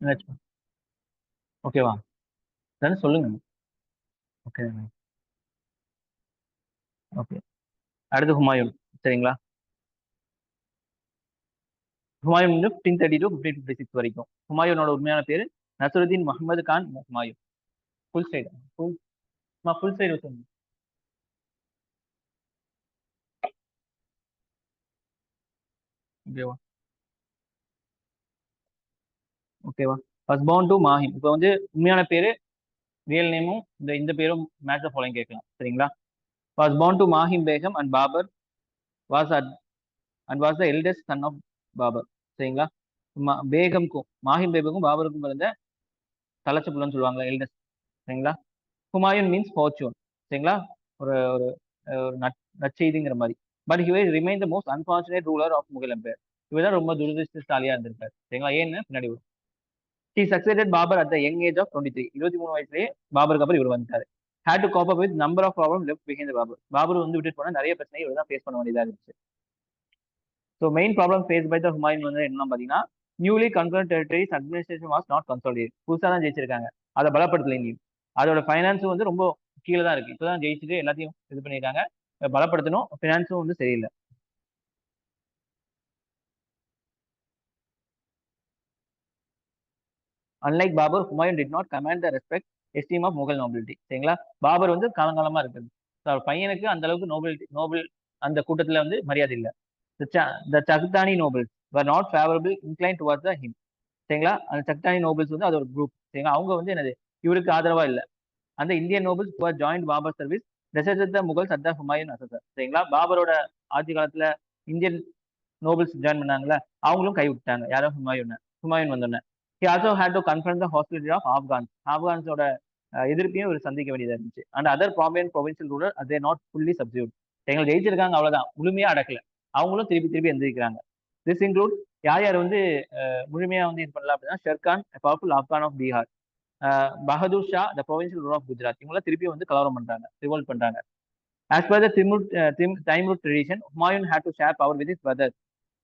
ஏதாச்சும் ஓகேவா? தானே சொல்லுங்க. ஓகே. ஓகே. அடுத்து ஹுமாயூன். சரிங்களா? ஹுமாயூன் வந்து 1532 1556 வரைக்கும். ஹுமாயூனோட உண்மையான பேர் Nasiruddin Muhammad Khan Humayun. Full side. Full சும்மா ஃபுல் சைடு வச்சுருங்க ஓகேவா? ஓகேவா? ஃபர்ஸ்ட் பவுன் டு மாஹிம். இப்போ வந்து உண்மையான பேரு, ரியல் நேமும் இந்த இந்த பேரும் மேட்ச் ஆஃப் ஃபாலோயிங் கேட்கலாம். சரிங்களா? Was born to Mahim Begum and Babur was at and was the eldest son of Babur. சரிங்களா? பேகம்க்கும் மாஹிம் பேபுக்கும் பாபருக்கும் பிறந்த தலைச்ச புள்ளன்னு சொல்லுவாங்கல்ல எல்டஸ்ட். சரிங்களா? Humayun means fortune. சரிங்களா? ஒரு ஒரு நற்செய்திங்கிற மாதிரி but he remain the most unfortunate ruler of Mughal empire இவர் தான் ரொம்ப துரதிருஷ்டசாலியாக இருந்திருக்காரு. சரிங்களா? ஏன்னு பின்னாடி வரும். He succeeded Babur at the young age of twenty three இருபத்தி மூணு வயசுலேயே பாபருக்கு அப்புறம் இவர் வந்துட்டாரு. Had to cope up with number of problem left behind Babur. Babur வந்து விட்டுட்டு போனால் நிறைய பிரச்சனை இவர் தான் ஃபேஸ் பண்ண வேண்டியதாக இருந்துச்சு. So main problem face by the Humayun வந்து என்னன்னு பார்த்தீங்கன்னா, newly concurrent territories administration was not consolidate. புதுசா தான் ஜெயிச்சிருக்காங்க. அதை பலப்படுத்தல இங்கயும். அதோட ஃபைனான்ஸும் வந்து ரொம்ப கீழே தான் இருக்கு. இப்ப தான் ஜெயிச்சுட்டு எல்லாத்தையும் இது பண்ணியிருக்காங்க. பலப்படுத்தணும். ஃபினான்ஸும் வந்து சரியில்லை unlike Babur, Humayun did not command the respect, esteem of Mughal nobility. சரிங்களா? பாபர் வந்து காலங்காலமா இருக்குது. ஸோ அவர் பையனுக்கு அந்த அளவுக்கு நோபிலிட்டி நோபல் அந்த கூட்டத்தில் வந்து மரியாதை இல்லை த ச the Chagatai nobles were not favourable incline towards the him. சரிங்களா? அந்த சக்தானி நோபல்ஸ் வந்து அது ஒரு குரூப். சரிங்களா? அவங்க வந்து என்னது இவருக்கு ஆதரவாக இல்லை அந்த Indian nobles who joined Babur service deserted the Mughals Humayun அசசர். சரிங்களா? பாபரோட ஆட்சி காலத்துல இந்தியன் நோபல்ஸ் ஜாயின் பண்ணாங்களா அவங்களும் கைவிட்டாங்க யாரோ ஹுமாயூன் ஹுமாயூன் வந்தோன்னே he also had to confront the hostility of Afghans. ஆப்கான்ஸோட எதிர்ப்பையும் இவர் சந்திக்க வேண்டியதாக இருந்துச்சு. And other prominent provincial ruler அதே நாட் ஃபுல்லி சப்ஸ்டியூட். எங்களை ஜெயிச்சிருக்காங்க அவ்வளோதான் முழுமையா அடக்கல. அவங்களும் திருப்பி திருப்பி எந்திரிக்கிறாங்க. திஸ் இன்க்ளூட் யார் யார் வந்து முழுமையாக வந்து இது பண்ணலாம் அப்படின்னா, Sherkhan, powerful Afghan of Bihar. Bahadur Shah, the provincial rule of Gujarat. இவங்களாம் திருப்பி வந்து கலவரம் பண்றாங்க. ரிவோல்ட் பண்றாங்க. As per the Timur Thiem tradition, Humayun had to share power with his brother.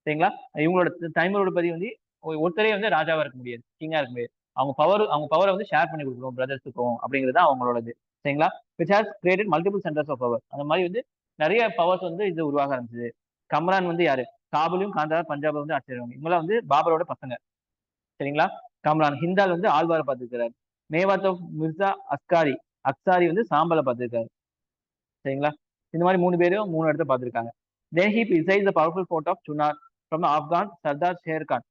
சரிங்களா? இவங்களோட தைமூரோட பதி வந்து ஒருத்தரே வந்து ராஜாவா இருக்க முடியாது. கிங்கா இருக்க முடியாது. அவங்க பவர் அவங்க பவரை வந்து ஷேர் பண்ணி கொடுக்கணும் பிரதர்ஸுக்கும் அப்படிங்கிறது அவங்களோடது. சரிங்களா? Which has created multiple centres of power. அந்த மாதிரி வந்து நிறைய பவர்ஸ் வந்து இது உருவாக ஆரம்பிச்சது. கம்ரான் வந்து யாரு? காபூலையும், காந்தாரா, பஞ்சாப வந்து ஆட்சி இவங்களாம் வந்து பாபரோட பசங்க. சரிங்களா? கம்ரான். ஹிந்தால் வந்து ஆழ்வார பார்த்துருக்கிறாரு மேவாத் ஆஃப் மிர்சா அஸ்காரி. அக்சாரி வந்து சாம்பலை பார்த்துருக்காரு சரிங்களா? இந்த மாதிரி மூணு பேரும் மூணு இடத்த பார்த்துருக்காங்க then he besieged the powerful fort of Chunar from Afghan sardar Sher Khan.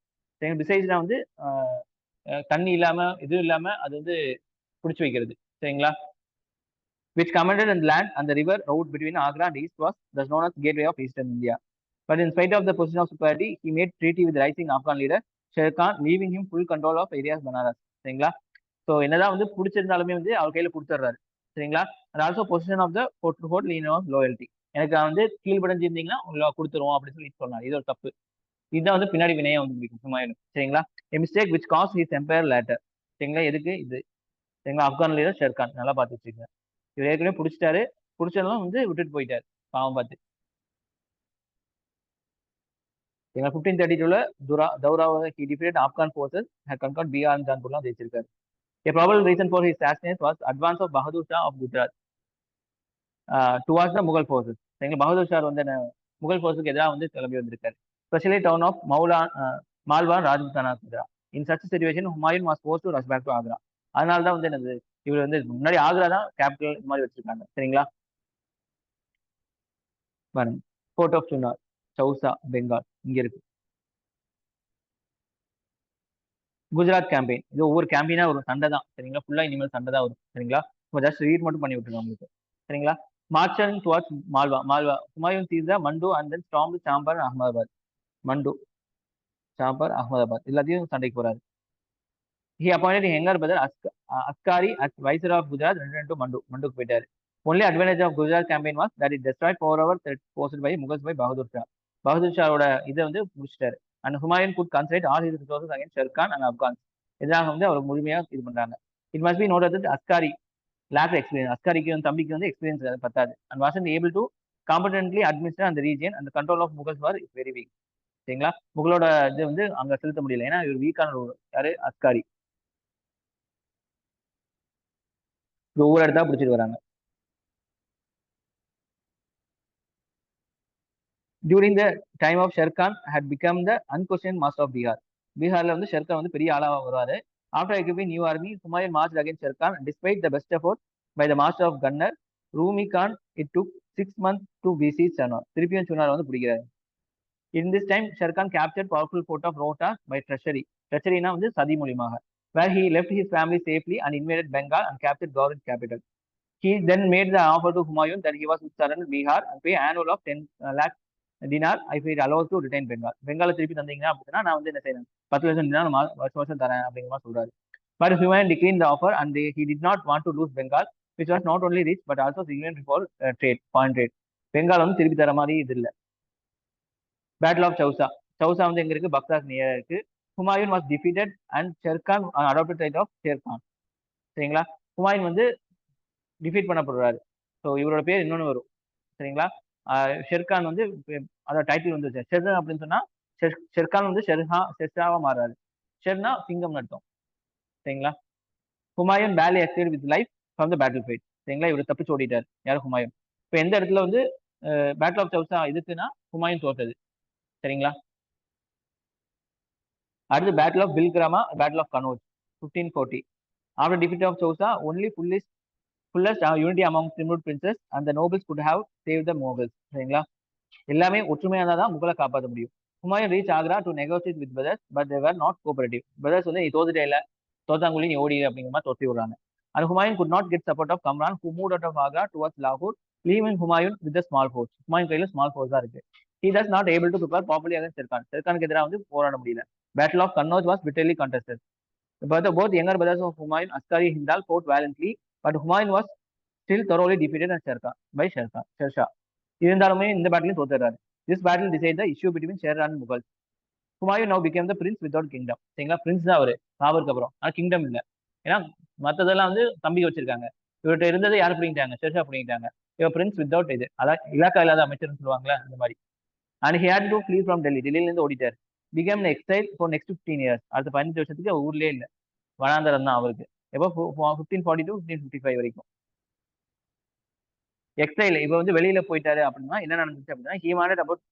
பிசைஸ்னா வந்து தண்ணி இல்லாம இது இல்லாம அது வந்து பிடிச்சி வைக்கிறது சரிங்களா விச் கமெண்டட் அண்ட் லேண்ட் அந்த river route between Agra and east was thus known as gateway of eastern India but in spite of the position of superiority he made treaty with rising Afghan leader Sher Khan leaving him full control of areas Banaras சரிங்களா so என்னதான் வந்து பிடிச்சிருந்தாலுமே வந்து அவர் கையில கொடுத்துட்றாரு சரிங்களா and also position of the hold hold lean of loyalty எனக்கு வந்து கீழ்படைஞ்சிருந்தீங்கன்னா உங்களை கொடுத்துருவோம் அப்படின்னு சொல்லி சொன்னார் இது ஒரு தப்பு இதுதான் வந்து பின்னாடி வினையை வந்து முடிக்கும் சரிங்களா? A mistake which cost his empire later. சரிங்களா? எதுக்கு இது? சரிங்களா? Afghan leader Sher Khan. நல்லா பார்த்து வச்சுக்கோங்க இவர் ஏற்கனவே பிடிச்சிட்டாரு பிடிச்சதெல்லாம் வந்து விட்டுட்டு போயிட்டாரு. பாவம் பார்த்து. சரிங்களா? 1532ல துரா தௌராவை he defeated Afghan forces had conquered Bihar ஜான்பூர்லாம் ஜெயிச்சிருக்காரு. A probable reason for his assassination was advance of Bahadur Shah of Gujarat uh, the Mughal forces எங்கள் பகதூர் ஷா வந்து முகல் ஃபோர்ஸுக்கு எதிராக வந்து கிளம்பி வந்திருக்காரு. Specially town of Maula a Malvan ராஜ்புத்தானாக்கு எதிரா. In such situation Humayun was forced to rush back to Agra. அதனால தான் வந்து என்னது இவர் வந்து முன்னாடி ஆக்ரா தான் கேபிட்டல் இந்த மாதிரி வச்சிருக்காங்க. சரிங்களா? பாருங்க. போர்ட் ஆஃப் சுனார், சௌசா, பெங்கால் இங்க இருக்கு. குஜராத் கேம்பெயின். இது ஒவ்வொரு கேம்பெயினா வரும். சண்டை தான். சரிங்களா? ஃபுல்லா இனிமேல் சண்டை தான் வரும். சரிங்களா? ஜஸ்ட் ரீட் மட்டும் பண்ணி விட்டுருங்க உங்களுக்கு. சரிங்களா? Marched towards Malwa. Malwa. Humayun தீர்தா Mandu and then stormed Champaner Ahmedabad. Mandu, Champaner, Ahmedabad எல்லாத்தையும் சண்டைக்கு போறாரு. He appointed younger brother Askari as viceroy of Gujarat ரெண்டு டு மண்டு. மண்டுக்கு போயிட்டாரு. Only advantage of Gujarat campaign was that it destroy power posed by Mughals by Bahadur Shah. Bahadur ஷாவோட இதை வந்து முடிச்சிட்டாரு. And Humayun could concentrate all his resources against Sherkhan and Afghans. இதாக வந்து அவர் முழுமையாக இது பண்றாங்க. It must be note that Askari lack experience. அஸ்காரிக்கு வந்து தம்பிக்கு வந்து எக்ஸ்பீரியன்ஸ் பத்தாது. And wasn't able to competently administer அந்த region and control of Mughals were very weak. சரிங்களா? முகலோட இது வந்து அங்க செலுத்த முடியல. ஏன்னா இவர் வீக்கான ரோடு யாரு? அஸ்காரி. ஒவ்வொரு இடத்தா பிடிச்சிட்டு வராங்க. During the time of Sher Khan had become the unquestioned master of Bihar பீகார்ல வந்து ஷெர்கான் வந்து பெரிய ஆளாவா வருவாரு. After equipping new army Humayun March again Sher Khan despite the best effort by the master of gunner Rumi Khan it took six month to besiege Chunar திருப்பியும் சுனார் வந்து பிடிக்கிறாரு. In this time Sher Khan capture powerful fort of Rohtas by treasury ட்ரெஷரினா வந்து சதி மூலியமாக. Where he left his family safely and invaded Bengal and capture government capital he then made the offer to Humayun that he was with surrender Bihar and pay annual of ten lakh dinar I feel allow to retain Bengal பெங்கால திருப்பி தந்தீங்கன்னா அப்படின்னா நான் வந்து என்ன செய்யறேன் பத்து லட்சம் dinar வருஷம் வருஷம் தரேன் அப்படிங்கிற மாதிரி சொல்றாரு. But Humayun decline the offer and he did not want to lose Bengal which was not only rich but also significant for trade point trade Bengal வந்து திருப்பி தர மாதிரி இது இல்லை. பேட்டில் ஆஃப் சவுசா சவுசா வந்து எங்க இருக்கு? பக்தாஸ் நியரா இருக்கு. Humayun was defeated and Sher Khan adapted died of Sher Khan சரிங்களா? ஹுமாயூன் வந்து டிஃபீட் பண்ணப்படுறாரு. ஸோ இவரோட பேர் இன்னொன்று வரும். சரிங்களா? ஷெர்கான் வந்து அதோட டைட்டில் வந்து ஷெர்கான் அப்படின்னு சொன்னா ஷெர்கான் வந்து ஷெர்ஹா ஷெர்ஷாவா மாறாரு ஷெர்னா சிங்கம் நட்டம். சரிங்களா? Humayun barely escaped with life from the battle fight சரிங்களா? இவர் தப்பிச்சு ஓடிட்டார். யார்? ஹுமாயூன் இப்போ எந்த இடத்துல வந்து பேட்டில் ஆஃப் சவுசா இதுக்குன்னா ஹுமாயூன் தோற்றது சரிங்களா? அடுத்து battle of பில்கிராமா battle of Kannauj fifteen forty after defeat of Chausa only fullest fullest unity among Timurid princes அந்த nobles could have save the Mughals சரிங்களா? எல்லாமே ஒற்றுமையாக இருந்தால் தான் முகலை காப்பாற்ற முடியும். Humayun reach Agra to negotiate with brothers but they were not cooperative brothers வந்து நீ தோத்துட்டே இல்லை தோத்தாங்குழி நீ ஓடி அப்படிங்கிற மாதிரி தோத்தி விடுறாங்க. And Humayun could not get support of Kamran who moved out of Agra towards லாகூர் leaving Humayun with small force Humayun கையில் ஸ்மால் ஃபோர்ஸ் தான் இருக்கு. He does not able to prepare properly against Sher Khan செர்கானுக்கு எதிராக வந்து போராட முடியல. Battle of Kannauj was bitterly contested But both younger brothers of Humayun, Askari Hindal, fought valiantly, but Humayun was still thoroughly defeated and Sherka by Sherka, Shersha. இருந்தாலுமே இந்த பேட்டிலையும் தோத்துறாரு this battle decide the issue between Sher and Mughal Humayun now became the prince without kingdom சரிங்களா prince தான் அவர். பாபருக்கு அப்புறம். ஆனால் kingdom இல்லை. ஏன்னா மற்றதெல்லாம் வந்து தம்பி வச்சிருக்காங்க. இவர்கிட்ட இருந்ததை யார் பிடிங்கிட்டாங்க ஷெர்ஷா பிடிங்கிட்டாங்க இவர் பிரின்ஸ் வித்வுட் இது. அதான் இலாக்கா இல்லாத அமைச்சர்னு சொல்லுவாங்களே அந்த மாதிரி. And he had to flee from Delhi டெல்லியிலேருந்து ஓடிட்டார் become exile for next fifteen years அடுத்த பதினஞ்சு வருஷத்துக்கு ஊர்லேயே இல்லை வனாந்தரம் தான் அவருக்கு எப்போ fifteen forty two fifteen fifty five வரைக்கும் எக்ஸைல் இப்போ வந்து வெளியில போயிட்டாரு அப்படின்னா என்ன நடந்துச்சு அப்படின்னா ஹி வாண்டட் அபவுட்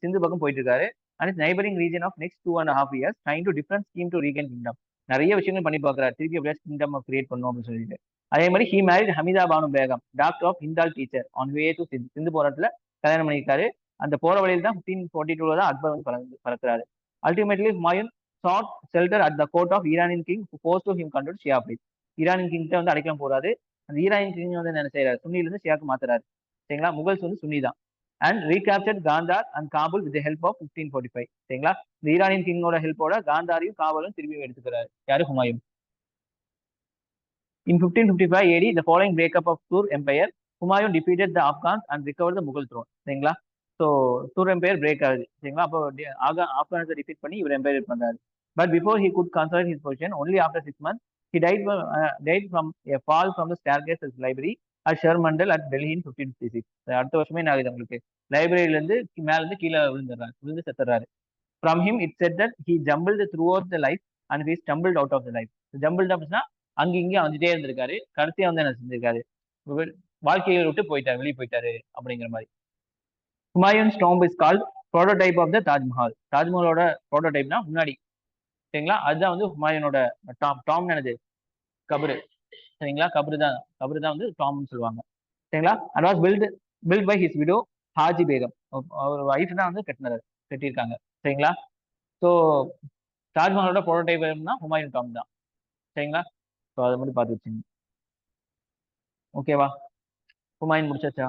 சிந்து பக்கம் போயிட்டு இருக்காரு and neighbouring region of next two and half years trying to different scheme to regain kingdom நிறைய விஷயங்கள் பண்ணி பார்க்குறாரு திருப்பி எப்படியா கிங்டம் கிரியேட் பண்ணும் அப்படின்னு சொல்லிட்டு அதே மாதிரி he married Hamida Banu Begum daughter of Hindal teacher on way to Sindh Sindh போராட்டத்தில் கல்யாணம் பண்ணியிருக்காரு அந்த போற வழியில் தான் ஃபிஃப்டீன் ஃபார்ட்டி டூல தான் அக்பர் வந்து பறந்து பறக்கிறாரு. Ultimately Humayun sought shelter at the court of ஈரானின் king post to him control Shia please ஈரானின் கிங்கிட்ட வந்து அடைக்கலாம் போறாரு. அந்த ஈரானின் கிங் வந்து என்ன செய்யறாரு சுன்னிலிருந்து ஷியாக்கு மாத்துறாரு. சரிங்களா? முகல்ஸ் வந்து சுன்னி தான். And recaptured Kandahar and Kabul with help of fifteen forty five சரிங்களா? இந்த ஈரானின் கிங்கோட ஹெல்ப்போட காந்தாரையும் காபூலும் திரும்பி எடுத்துக்கிறாரு. யாரு? Humayun in fifteen fifty five AD the following breakup of Sur empire Humayun defeated the Afghans and recover the Mughal throne சரிங்களா? ஸோ டூர் எம்பையர் பிரேக் ஆகுது. சரிங்களா? அப்போ ஆக ஆப்கானிஸ்தை டிஃபீட் பண்ணி இவர் எம்பையர் பண்ணுறாரு but before he could consult his position only after six month he died died from a fall from the staircase library at Sher Mandal at Delhi in fifteen fifty six அடுத்த வருஷமே என்ன ஆகுது உங்களுக்கு லைப்ரரியிலேருந்து மேலேருந்து கீழே விழுந்துடுறாரு விழுந்து செத்துறாரு from him it said that he jumble throughout the life and he stumbled out of the life jumbled அப்படின்னா அங்கே இங்கே வந்துட்டே இருந்திருக்காரு கடைசியா வந்து என்ன செஞ்சிருக்காரு? வாழ்க்கையை விட்டு போயிட்டாரு வெளியே போயிட்டாரு அப்படிங்கிற மாதிரி. Humayun tomb is called prototype of the Taj Mahal தாஜ்மஹாலோட ப்ரோட்டோடைப்னா முன்னாடி. சரிங்களா? அதுதான் வந்து ஹுமாயூனோட டாம் டாம் என்னது? கபரு. சரிங்களா? கபரு தான் கபரு தான் வந்து டாம்னு சொல்லுவாங்க. சரிங்களா? It was built built by his widow Haji Begum our wife தான் வந்து கட்டினது கட்டியிருக்காங்க. சரிங்களா? ஸோ தாஜ்மஹாலோட ப்ரோட்டோடைப்னா ஹுமாயூன் டாம் தான். சரிங்களா? ஸோ அதை மட்டும் பார்த்து வச்சுங்க ஓகேவா ஹுமாயூன் முடிச்சாச்சா?